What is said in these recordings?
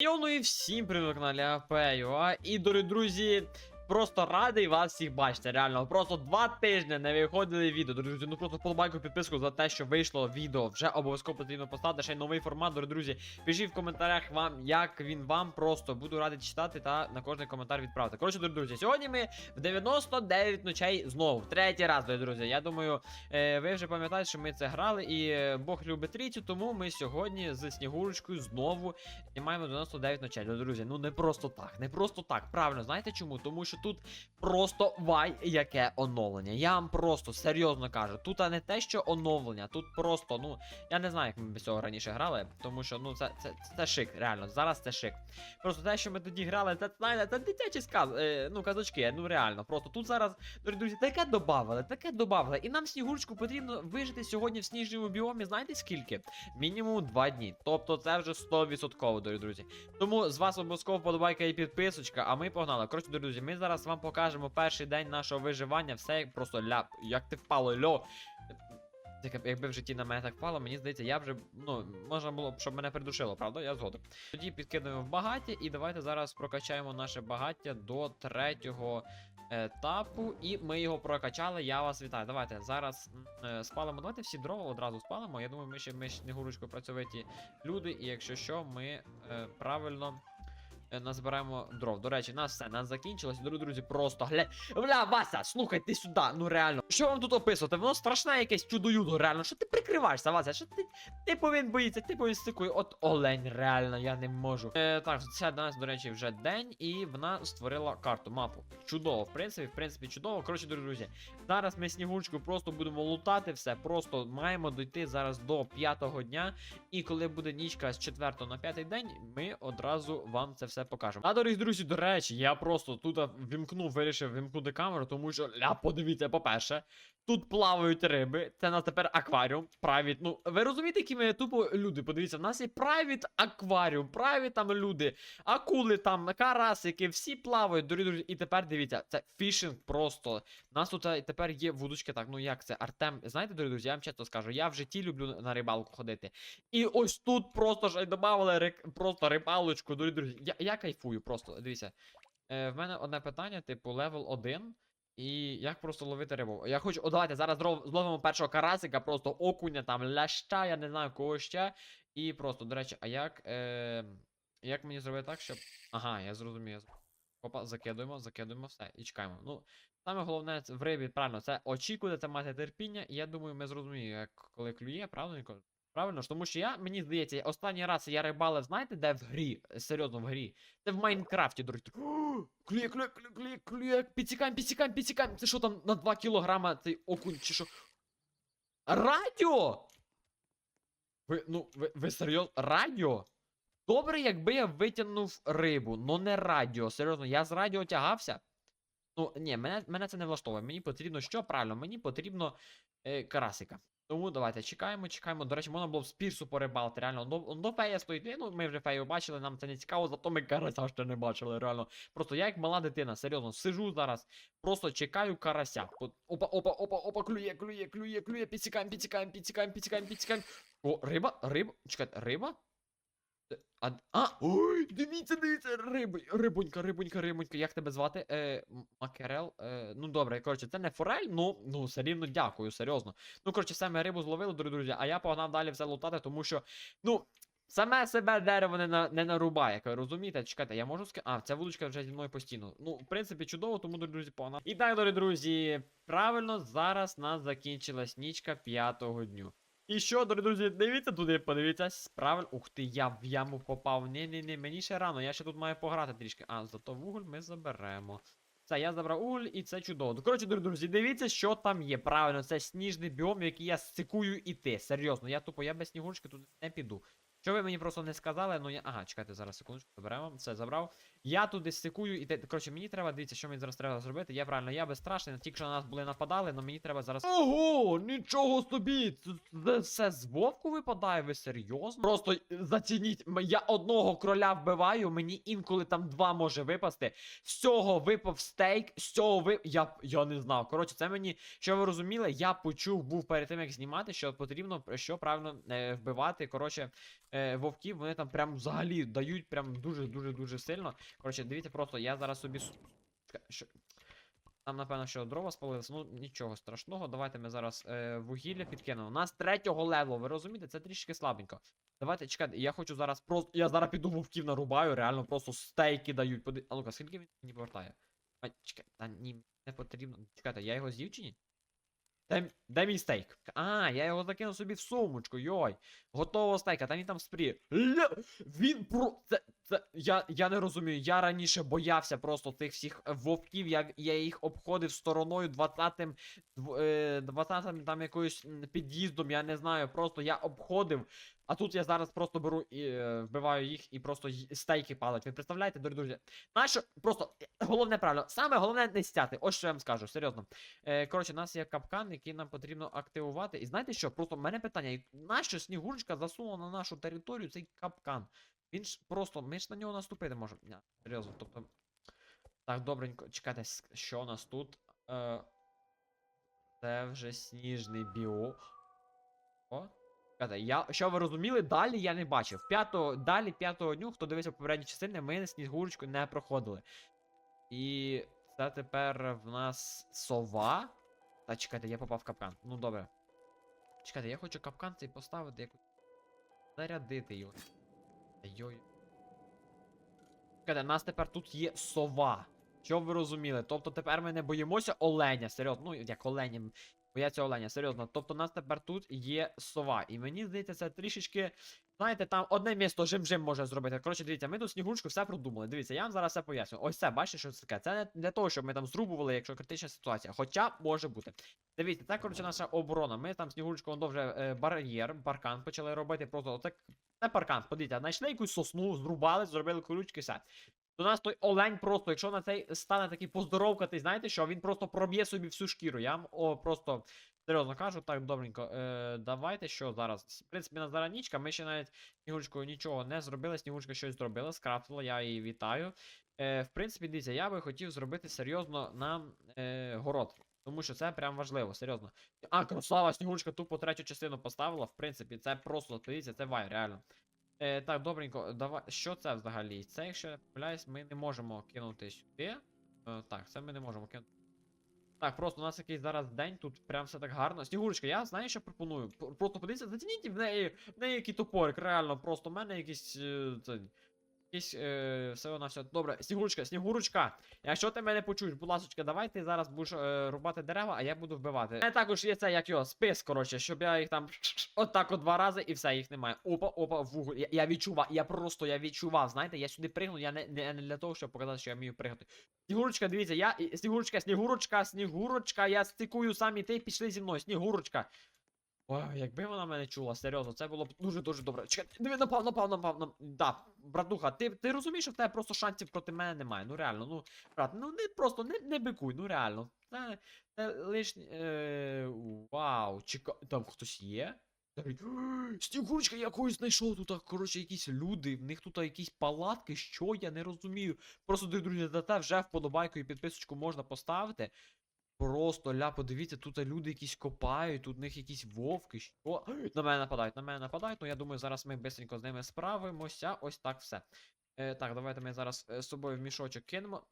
Йо, ну і всім привіт на каналі АПЮА. і дорогі друзі. Просто радий вас всіх бачити. Реально, просто два тижні не виходили відео. Друзі, ну просто вподобайку підписку за те, що вийшло відео. Вже обов'язково потрібно поставити ще й новий формат, дорогі друзі. Пишіть в коментарях вам, як він вам просто буду радий читати та на кожний коментар відправити. Коротше, дорогі друзі, сьогодні ми в 99 ночей знову, третій раз, дорогі друзі. Я думаю, е, ви вже пам'ятаєте, що ми це грали, і е, Бог любить трійцю, тому ми сьогодні з Снігурочкою знову знімаємо 99 ночей. Ну, Друзі, ну не просто так, не просто так. Правильно, знаєте чому? Тому що тут просто вай, яке оновлення. Я вам просто серйозно кажу. Тут не те, що оновлення, тут просто, ну, я не знаю, як ми без цього раніше грали, тому що ну це, це, це шик, реально. Зараз це шик. Просто те, що ми тоді грали, це знаєте, це дитячі сказ, е, ну, казочки, ну реально. Просто тут зараз, дорогі друзі, таке добавили, таке добавили. І нам снігурочку потрібно вижити сьогодні в сніжному біомі, знаєте скільки? Мінімум 2 дні. Тобто це вже 100%, дорогі друзі. Тому з вас обов'язково подобайка і підписочка, а ми погнали. Коротше, друзі, ми зараз вам покажемо перший день нашого виживання. Все просто ляп. Як ти впало, льо. Якби в житті на мене так впало, мені здається, я вже, ну, можна було б, щоб мене придушило, правда? Я згоден. Тоді підкидаємо в багаття, і давайте зараз прокачаємо наше багаття до третього етапу. І ми його прокачали. Я вас вітаю. Давайте зараз е, спалимо. Давайте всі дрова одразу спалимо. Я думаю, ми ще ми ще не гурочко працьовиті люди, і якщо що, ми е, правильно. Е, Назбираємо дров. До речі, нас все, нас закінчилось. Дорогі друзі, просто гля. Бля, Вася, слухай, ти сюди, ну реально. Що вам тут описувати? Воно страшне якесь чудо-юдо, реально. Що ти прикриваєшся, Вася? Що ти. Ти повинен боїться, ти повинен стикує. От олень, реально, я не можу. Е, так, це до нас, до речі, вже день, і вона створила карту, мапу. Чудово, в принципі, в принципі, чудово. Коротше, дорогі друзі, зараз ми снігурочку просто будемо лутати все. Просто маємо дойти зараз до п'ятого дня. І коли буде нічка з 4 на 5 день, ми одразу вам це все покажемо. А дорогі друзі, до речі, я просто тут вімкнув, вирішив вімкнути камеру, тому що ля, подивіться, по-перше, тут плавають риби. Це нас тепер акваріум. Прайвіт. Ну, ви розумієте, які ми тупо люди? Подивіться, в нас є прайвіт акваріум, прайвіт там люди, акули там, карасики, всі плавають, дорогі друзі. І тепер дивіться, це фішинг просто. У нас тут е, тепер є вудочки. Так, ну як це? Артем, знаєте, дорогі друзі, я вам чесно скажу, я в житті люблю на рибалку ходити. І ось тут просто ж додавали рик... просто рибалочку, дорогі друзі. Я, я кайфую просто. Дивіться. Е, в мене одне питання, типу, левел 1. І як просто ловити рибу? Я хочу. О, давайте зараз зловимо першого карасика, просто окуня, там, ляща, я не знаю кого ще. І просто, до речі, а як. Е... Як мені зробити так, щоб. Ага, я зрозумів. Опа, закидуємо, закидуємо все і чекаємо. Ну, саме головне в рибі, правильно, це очікувати, це мати терпіння, і я думаю, ми зрозуміємо, як коли клює, правильно? Правильно тому що я, мені здається, останній раз я рибалив, знаєте, де в грі? Серйозно, в грі. Це в Майнкрафті, друзі. Клює, клює, клює, клює, клює. Підсікаємо, підсікаємо, підсікаємо. Це що там на 2 кілограма цей окунь чи що? Радіо! Ви, ну, ви, ви серйозно? Радіо? Добре, якби я витягнув рибу, но не радіо. Серйозно, я з радіо тягався. Ну, ні, мене, мене це не влаштовує. Мені потрібно що правильно? Мені потрібно е, карасика. Тому давайте чекаємо, чекаємо. До речі, можна було б з пірсу порибалити, реально. До, до фея стоїть. Ну, ми вже фею бачили, нам це не цікаво, зато ми карася ще не бачили, реально. Просто я як мала дитина, серйозно, сижу зараз, просто чекаю карася. Опа, опа, опа, опа, клює, клює, клює, клює, підсікаємо, підсікаємо, підсікаємо, підсікаємо, підсікаємо. О, риба, риба, чекайте, риба? Е, А, а, ой, дивіться, дивіться, риби, рибонька, рибонька, рибонька, як тебе звати? Е, Макерел? Е, ну добре, коротше, це не форель, ну, ну, все рівно дякую, серйозно. Ну, коротше, все, ми рибу зловили, дорогі друзі, а я погнав далі все лутати, тому що, ну, саме себе дерево не, на, не нарубає, як ви розумієте? Чекайте, я можу ски... А, ця вудочка вже зі мною постійно. Ну, в принципі, чудово, тому, дорогі друзі, погнав. І так, дорогі друзі, правильно, зараз нас закінчилась нічка п'ятого дню. І що, друзі, дивіться туди, подивіться, правильно. Ух ти, я в яму попав. Ні-ні-ні, мені ще рано, я ще тут маю пограти трішки. А, зато вуголь ми заберемо. Все, я забрав уголь і це чудово. Ну, коротше, друзі, дивіться, що там є. Правильно, це сніжний біом, який я стикую іти. Серйозно, я тупо, я без снігурочки тут не піду. Що ви мені просто не сказали, ну я. Ага, чекайте, зараз секундочку, заберемо. Все, забрав. Я туди стикую і те. Коротше, мені треба, дивіться, що мені зараз треба зробити. Я правильно, я безстрашний, тільки що на нас були нападали, але мені треба зараз. Ого, нічого собі! Це, все з вовку випадає, ви серйозно? Просто е, зацініть, я одного кроля вбиваю, мені інколи там два може випасти. З цього випав стейк, з цього ви. Я, я не знав. Коротше, це мені, що ви розуміли, я почув, був перед тим, як знімати, що потрібно що правильно е, вбивати. Коротше, е, вовків, вони там прям взагалі дають прям дуже-дуже дуже сильно. Коротше, дивіться, просто я зараз собі. Там, напевно, що дрова спалилися. Ну, нічого страшного. Давайте ми зараз е, вугілля підкинемо. У нас третього левелу, ви розумієте? Це трішки слабенько. Давайте, чекайте, я хочу зараз просто. Я зараз піду вовків нарубаю, реально просто стейки дають. Поди... А ну-ка, скільки він мені повертає? А, чекай, та ні, не потрібно. Чекайте, я його з'їв чи ні? Де, де мій стейк? А, я його закинув собі в сумочку, йой. Готового стейка, та він там спрі. Він про. Це, це, я, я не розумію. Я раніше боявся просто тих всіх е, вовків. Я, я їх обходив стороною 20-м, е, 20-м там якоюсь під'їздом, я не знаю. Просто я обходив. А тут я зараз просто беру і е, вбиваю їх і просто стейки палять. Ви представляєте, дорогі друзі? Нащо? Просто е, головне правильно. Саме головне не стяти. Ось що я вам скажу, серйозно. Е, коротше, у нас є капкан, який нам потрібно активувати. І знаєте що? Просто в мене питання: нащо снігурочка засунула на нашу територію цей капкан? Він ж просто, ми ж на нього наступити можемо. Серйозно, тобто. Так, добренько, чекайте, що у нас тут? Е, це вже сніжний біо. О. Чекайте, я, що ви розуміли, далі я не бачив. П'ятого, далі п'ятого дню, хто дивився попередні частини, ми снігурочку не проходили. І це тепер в нас сова. Та чекайте, я попав в капкан. Ну добре. Чекайте, я хочу капкан цей поставити якось. Зарядити його. Йой. Чекайте, нас тепер тут є сова. Щоб ви розуміли? Тобто тепер ми не боїмося оленя, серйозно. Ну, як оленя. Бояться оленя, серйозно. Тобто нас тепер тут є сова. І мені здається, це трішечки. Знаєте, там одне місто жим-жим може зробити. Коротше, дивіться, ми тут снігурочку все продумали. Дивіться, я вам зараз все поясню. Ось це, бачите, що це таке? Це не для того, щоб ми там зрубували, якщо критична ситуація. Хоча може бути. Дивіться, це, коротше, наша оборона. Ми там снігурочку вже е, бар'єр, паркан почали робити. Просто отак. Це паркан, подивіться, знайшли якусь сосну, зрубали, зробили колючки, все. До нас той олень просто, якщо на цей стане такий поздоровкатий, знаєте що, він просто проб'є собі всю шкіру. Я вам о, просто серйозно кажу, так добренько. Е, давайте що зараз. В принципі, на зараз нічка, ми ще навіть снігурочкою нічого не зробили. Снігурочка щось зробила, скрафтила, я її вітаю. Е, в принципі, дивіться, я би хотів зробити серйозно нам е, город. Тому що це прям важливо, серйозно. А, красава, снігурочка тупо третю частину поставила. В принципі, це просто, дивіться, це вай, реально. Е, так, добренько, давай. Що це взагалі? Це, якщо я помиляюсь, ми не можемо кинути сюди. Е, так, це ми не можемо кинути. Так, просто у нас якийсь зараз день, тут прям все так гарно. Снігурочка, я знаю, що пропоную. Просто подивіться, зацініть в неї, в неї який топорик, реально, просто в мене якийсь. Е, це, якийсь е, все вона все. Добре, Снігурочка, Снігурочка, якщо ти мене почуєш, будь ласка, давай ти зараз будеш е, рубати дерева, а я буду вбивати. У мене також є це, як його, спис, коротше, щоб я їх там отак от два рази і все, їх немає. Опа, опа, вуголь. Я, я відчував, я просто я відчував, знаєте, я сюди пригну, я не, не, не для того, щоб показати, що я вмію пригнути. Снігурочка, дивіться, я. Снігурочка, Снігурочка, Снігурочка, я стикую сам і ти пішли зі мною. Снігурочка. Ой, якби вона мене чула, серйозно, це було б дуже-дуже добре. Чекай, диви, напав, напав, напав, напав. Да, братуха, ти, ти розумієш, що в тебе просто шансів проти мене немає. Ну реально, ну, брат, ну не просто не, не бикуй, ну реально. Це, це лишнє. Е, вау, чекай, там хтось є? Снігурочка, я когось знайшов тут, коротше, якісь люди, в них тут якісь палатки, що я не розумію. Просто, друзі, за вже вподобайку і підписочку можна поставити. Просто ля, подивіться, тут люди якісь копають, тут в них якісь вовки, що. На мене нападають, на мене нападають, ну я думаю, зараз ми бистренько з ними справимося. Ось так все. Е, так, давайте ми зараз е, з собою в мішочок кинемо.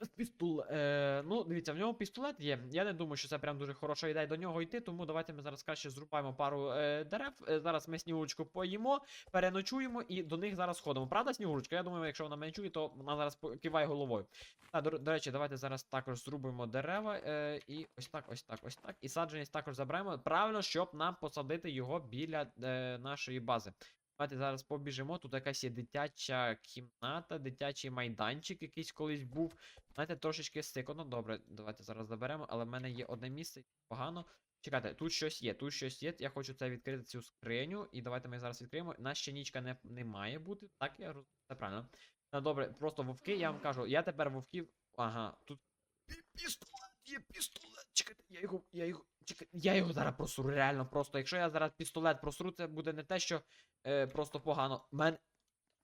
Та, Пістолет. Е, ну, дивіться, в нього пістолет є. Я не думаю, що це прям дуже хороша ідея до нього йти, тому давайте ми зараз краще зрубаємо пару е, дерев. Е, зараз ми снігурочку поїмо, переночуємо і до них зараз ходимо. Правда, снігурочка? Я думаю, якщо вона мене чує, то вона зараз киває головою. А, до, до речі, давайте зараз також зрубимо дерева. Е, і ось так, ось так, ось так. І саджанець також заберемо. Правильно, щоб нам посадити його біля е, нашої бази. Давайте зараз побіжимо. Тут якась є дитяча кімната, дитячий майданчик якийсь колись був. Знаєте, трошечки стикано. Добре, давайте зараз заберемо, але в мене є одне місце, погано. Чекайте, тут щось є, тут щось є. Я хочу це відкрити цю скриню. І давайте ми зараз відкриємо. Нас ще нічка не, не має бути. Так, я розумію. Це правильно. Ну, добре, просто вовки, я вам кажу, я тепер вовків. Ага, тут. Пі- Пістолет є, пістолет. Чекайте, я його, я його. Чекай, я його зараз просру, реально просто. Якщо я зараз пістолет просру, це буде не те, що е, просто погано. У Мен...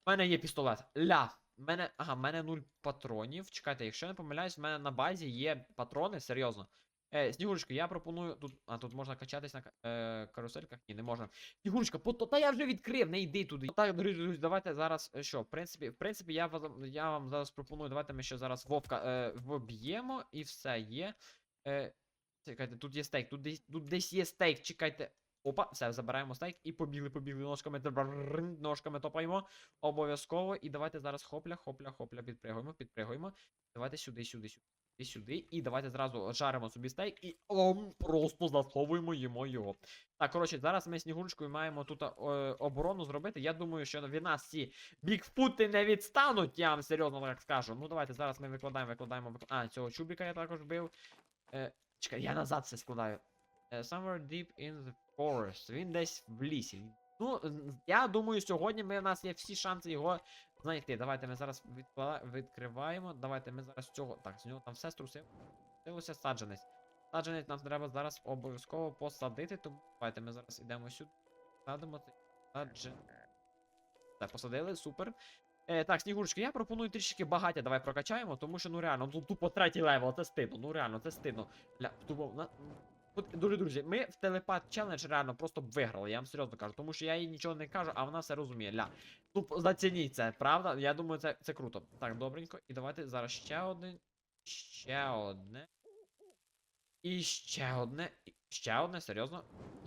мене є пістолет. Ля. Мене, ага, в мене нуль патронів. Чекайте, якщо я не помиляюсь, в мене на базі є патрони, серйозно. Е, Снігурочка, я пропоную. Тут, А, тут можна качатись на е, карусельках? Ні, не можна. Снігурочка, по... та я вже відкрив, не йди туди. Так, друзі, друзі, давайте зараз е, що, в принципі, в принципі, я я вам зараз пропоную. Давайте ми ще зараз вовка е, воб'ємо і все є. Е, Чекайте, тут є стейк, тут десь тут десь є стейк, чекайте. Опа, все, забираємо стейк і побігли, побігли ножками ножками топаємо. Обов'язково. І давайте зараз хопля, хопля, хопля, підпригуємо, підпригуємо. Давайте сюди, сюди, сюди. Сюди, і давайте зразу жаримо собі стейк і ом, просто засловуємо їмо його. Так, коротше, зараз ми снігурочкою маємо тут е, оборону зробити. Я думаю, що від нас ці бікфути не відстануть, я вам серйозно так скажу. Ну давайте зараз ми викладаємо, викладаємо, викладаємо. А, цього чубіка я також бив. Е, чекай, я назад все складаю. Е, somewhere deep in the forest. Він десь в лісі. Ну, я думаю, сьогодні ми, у нас є всі шанси його знайти. Давайте ми зараз відкла- відкриваємо. Давайте ми зараз цього. Так, з нього там все струсив. Струсилося саджанець. Саджанець нам треба зараз обов'язково посадити, тому давайте ми зараз йдемо сюди. Садимо саджанець. Так, посадили, супер. Е, так, Снігурочка, я пропоную трішки багаття давай прокачаємо, тому що ну реально, ну тупо третій левел, це стидно, ну реально, це стидно. Ля, тупо, на... Дуже друзі, ми в телепат челендж реально просто б виграли, я вам серйозно кажу, тому що я їй нічого не кажу, а вона все розуміє. Ля. Ну, п- зацініть це, правда? Я думаю, це, це круто. Так, добренько. І давайте зараз ще один. Ще одне. І ще одне. Ще одне, серйозно.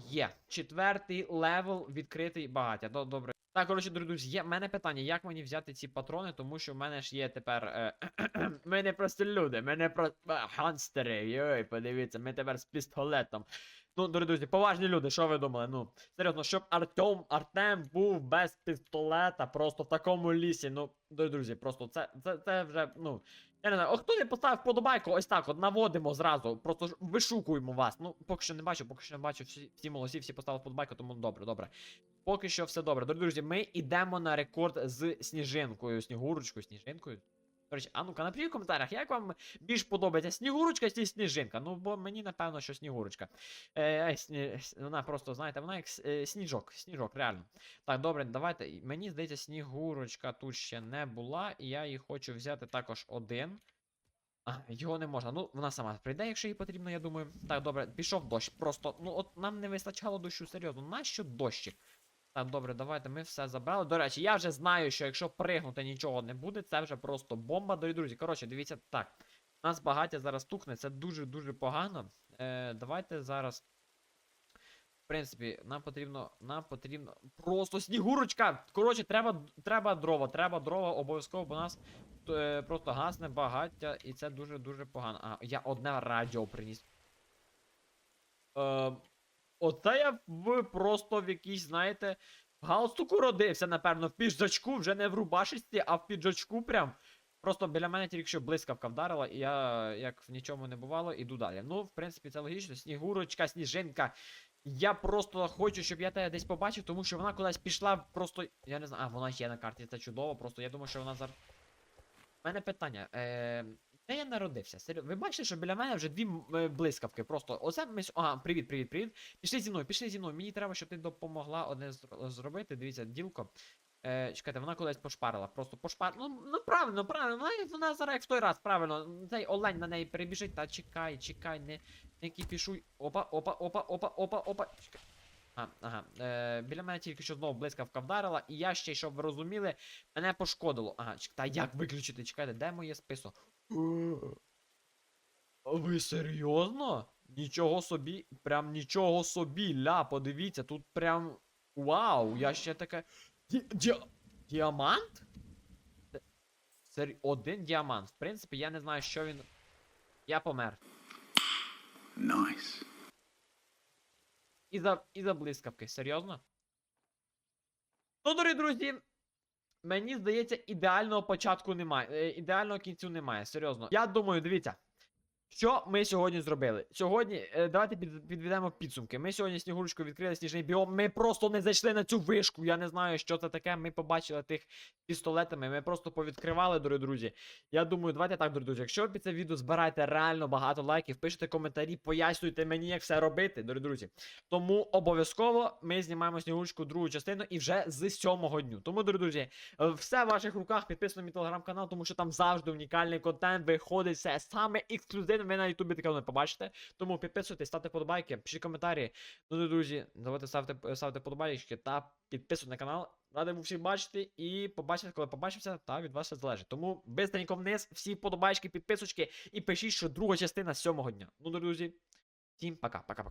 Є. Четвертий левел відкритий багаття. Добре. Так, коротше, друзі, є в мене питання, як мені взяти ці патрони, тому що в мене ж є тепер. Е, ми не просто люди, ми не просто ханстери. Йой, подивіться, ми тепер з пістолетом. Ну, друзі, поважні люди, що ви думали? Ну, серйозно, щоб Артем, Артем був без пістолета, просто в такому лісі. Ну, друзі, просто це, це, це вже, ну. Я не знаю, о, хто не поставив подобайку, ось так, от наводимо зразу, просто ж вишукуємо вас. Ну, поки що не бачу, поки що не бачу, всі, всі молодці, всі поставили подобайку, тому добре, добре. Поки що все добре. Дорогі друзі, ми йдемо на рекорд з сніжинкою, снігурочкою, сніжинкою. Речі, а ну-ка, напишіть в коментарях, як вам більш подобається снігурочка чи сніжинка? Ну, бо мені напевно, що снігурочка. Е, е, сні... Вона просто, знаєте, вона як е, сніжок, сніжок, реально. Так, добре, давайте. Мені здається, снігурочка тут ще не була, і я її хочу взяти також один. А, його не можна. Ну, вона сама прийде, якщо їй потрібно, я думаю. Так, добре, пішов дощ. Просто, ну от нам не вистачало дощу, серйозно. Нащо дощик? Так, добре, давайте ми все забрали. До речі, я вже знаю, що якщо пригнути нічого не буде, це вже просто бомба, дорогі друзі. Коротше, дивіться так. У нас багаття зараз тухне, це дуже-дуже погано. Е, давайте зараз. В принципі, нам потрібно. Нам потрібно. Просто снігурочка! Коротше, треба, треба дрова, треба дрова обов'язково, бо нас е, просто гасне багаття, і це дуже-дуже погано. А, я одне радіо приніс. Е, оце я в просто в якійсь, знаєте, в галстуку родився, напевно, в піджачку, вже не в рубашечці, а в піджачку прям. Просто біля мене тільки що блискавка вдарила, і я, як в нічому не бувало, іду далі. Ну, в принципі, це логічно. Снігурочка, сніжинка. Я просто хочу, щоб я тебе десь побачив, тому що вона кудись пішла просто. Я не знаю, а вона є на карті, це чудово. Просто я думаю, що вона зараз. У мене питання. Е... Де я народився? Серйозно, ви бачите, що біля мене вже дві е, блискавки. Просто оце ми. Ага, привіт, привіт, привіт. Пішли зі мною, пішли зі мною. Мені треба, щоб ти допомогла одне зробити. Дивіться, ділко. Е, чекайте, вона кудись пошпарила. Просто пошпарила. Ну, ну правильно, правильно. Вона, вона зараз як в той раз, правильно. Цей олень на неї перебіжить. Та чекай, чекай, не, не кіпішуй. Опа, опа, опа, опа, опа, опа. Чекай. А, ага. Е, біля мене тільки що знову блискавка вдарила, і я ще, щоб ви розуміли, мене пошкодило. Ага, чек- та як виключити? Чекайте, де моє список? А Ви серйозно? Нічого собі, прям нічого собі, ля, подивіться, тут прям. Вау, я ще таке. Ді... Ді... Діамант? Де- Сер... Один діамант. В принципі, я не знаю, що він. Я помер. Nice. І за, і за блискавки, серйозно? Ну, дорогі друзі, мені здається, ідеального початку немає. е, Ідеального кінцю немає, серйозно. Я думаю, дивіться. Що ми сьогодні зробили? Сьогодні, е, давайте під, підведемо підсумки. Ми сьогодні снігурочку відкрили сніжний біом. Ми просто не зайшли на цю вишку. Я не знаю, що це таке. Ми побачили тих пістолетами. Ми просто повідкривали, дорогі друзі. Я думаю, давайте так, дорогі друзі. Якщо ви під це відео збираєте реально багато лайків, пишете коментарі, пояснюйте мені, як все робити, дорогі друзі. Тому обов'язково ми знімаємо снігурочку другу частину і вже з сьомого дню. Тому, дорогі друзі, е, все в ваших руках. Підписуйтесь на мій телеграм-канал, тому що там завжди унікальний контент виходить. Все саме ексклюзивне новин ви на ютубі таке не побачите. Тому підписуйтесь, ставте подобайки, пишіть коментарі. Ну, друзі, давайте ставте, ставте подобайки та підписуйтесь на канал. Радий був всіх бачити і побачити, коли побачимося, та від вас все залежить. Тому бистренько вниз, всі подобайки, підписочки і пишіть, що друга частина сьомого дня. Ну, друзі, всім пока, пока-пока.